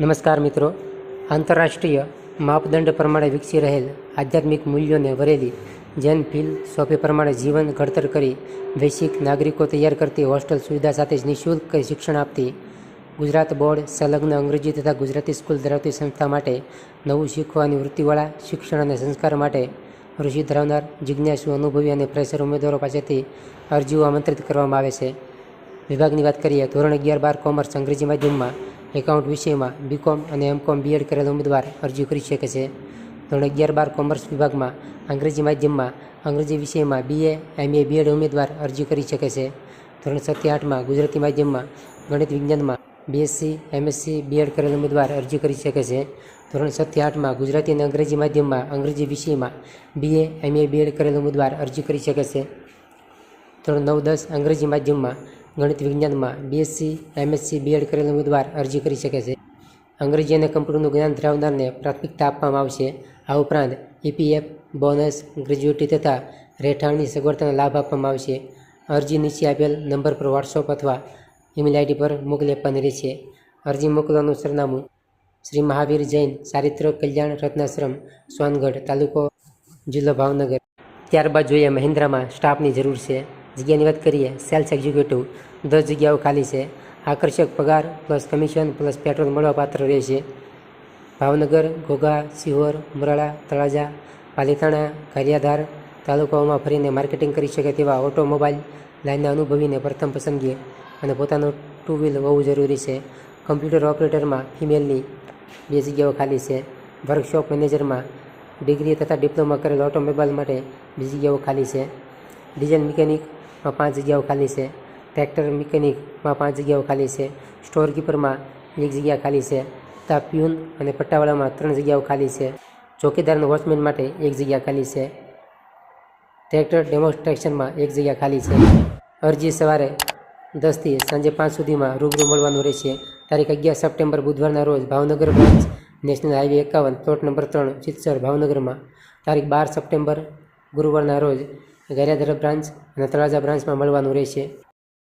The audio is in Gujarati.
નમસ્કાર મિત્રો. આંતરરાષ્ટ્રીય માપદંડ પ્રમાણે વિકસી રહેલ આધ્યાત્મિક મૂલ્યોને વરેલી જૈન ફિલસોફી પ્રમાણે જીવન ઘડતર કરી વૈશ્વિક નાગરિકો તૈયાર કરતી હોસ્ટેલ સુવિધા સાથે જ નિઃશુલ્ક શિક્ષણ આપતી ગુજરાત બોર્ડ સંલગ્ન અંગ્રેજી તથા ગુજરાતી સ્કૂલ ધરાવતી સંસ્થા માટે નવું શીખવાની વૃત્તિવાળા શિક્ષણ અને સંસ્કાર માટે રુચિ ધરાવનાર જિજ્ઞાસુ અનુભવી અને ફ્રેશર ઉમેદવારો પાસેથી અરજીઓ આમંત્રિત કરવામાં આવે છે. વિભાગની વાત કરીએ, ધોરણ અગિયાર બાર કોમર્સ અંગ્રેજી માધ્યમમાં એકાઉન્ટ વિષયમાં બીકોમ અને એમકોમ બીએડ કરેલ ઉમેદવાર અરજી કરી શકે છે. ધોરણ અગિયાર બાર કોમર્સ વિભાગમાં અંગ્રેજી માધ્યમમાં અંગ્રેજી વિષયમાં બીએ એમએ બીએડ ઉમેદવાર અરજી કરી શકે છે. ધોરણ સત્ય આઠમાં ગુજરાતી માધ્યમમાં ગણિત વિજ્ઞાનમાં બીએસસી એમએસસી બીએડ કરેલ ઉમેદવાર અરજી કરી શકે છે. ધોરણ સત્ય આઠમાં ગુજરાતી અને અંગ્રેજી માધ્યમમાં અંગ્રેજી વિષયમાં બીએ એમએ બીએડ કરેલ ઉમેદવાર અરજી કરી શકે છે. ધોરણ નવ દસ અંગ્રેજી માધ્યમમાં ગણિત વિજ્ઞાનમાં બીએસસી એમએસસી બીએડ કરેલ ઉમેદવાર અરજી કરી શકે છે. અંગ્રેજી અને કમ્પ્યુટરનું જ્ઞાન ધરાવનારને પ્રાથમિકતા આપવામાં આવશે. આ ઉપરાંત ઈપીએફ બોનસ, ગ્રેજ્યુએટી તથા રહેઠાણની સગવડતાનો લાભ આપવામાં આવશે. અરજી નીચે આપેલ નંબર પર વોટ્સઅપ અથવા ઈમેલ આઈડી પર મોકલી આપવાની રહેશે. અરજી મોકલવાનું સરનામું શ્રી મહાવીર જૈન ચારિત્ર કલ્યાણ રત્નાશ્રમ, સોનગઢ તાલુકો, જિલ્લો ભાવનગર. ત્યારબાદ જોઈએ મહિન્દ્રામાં સ્ટાફની જરૂર છે. જગ્યાની વાત કરીએ સેલ્સ એક્ઝિક્યુટિવ દસ જગ્યાઓ ખાલી છે. આકર્ષક પગાર પ્લસ કમિશન પ્લસ પેટ્રોલ મળવાપાત્ર રહેશે ભાવનગર, ઘોઘા, સિહોર ઉમરાળા તળાજા, પાલીતાણા કરિયાધાર તાલુકાઓમાં ફરીને માર્કેટિંગ કરી શકે તેવા ઓટોમોબાઈલ લાઇનના અનુભવીને પ્રથમ પસંદગી અને પોતાનું ટુ વ્હીલ હોવું જરૂરી છે. કમ્પ્યુટર ઓપરેટરમાં ફિમેલની બે જગ્યાઓ ખાલી છે. વર્કશોપ મેનેજરમાં ડિગ્રી તથા ડિપ્લોમા કરેલ ઓટોમોબાઈલ માટે બે જગ્યાઓ ખાલી છે. ડીઝલ મિકેનિકમાં પાંચ જગ્યાઓ ખાલી છે. ટ્રેક્ટર મિકેનિકમાં પાંચ જગ્યાઓ ખાલી છે. સ્ટોર કીપરમાં એક જગ્યા ખાલી છે. તથા પ્યુન અને પટ્ટાવાળામાં ત્રણ જગ્યાઓ ખાલી છે. ચોકીદારના વોચમેન માટે એક જગ્યા ખાલી છે. ટ્રેક્ટર ડેમોન્સ્ટ્રેશનમાં એક જગ્યા ખાલી છે. અરજી સવારે દસથી સાંજે પાંચ સુધીમાં રૂબરૂ મળવાનું રહેશે. તારીખ અગિયાર સપ્ટેમ્બર બુધવારના રોજ ભાવનગર બ્રાન્ચ નેશનલ હાઈવે એકાવન, પ્લોટ નંબર ત્રણ ચિત્સર ભાવનગરમાં. તારીખ બાર સપ્ટેમ્બર ગુરુવારના રોજ ગારિયાધર બ્રાન્ચ અને તળાજા બ્રાન્ચમાં મળવાનું રહેશે.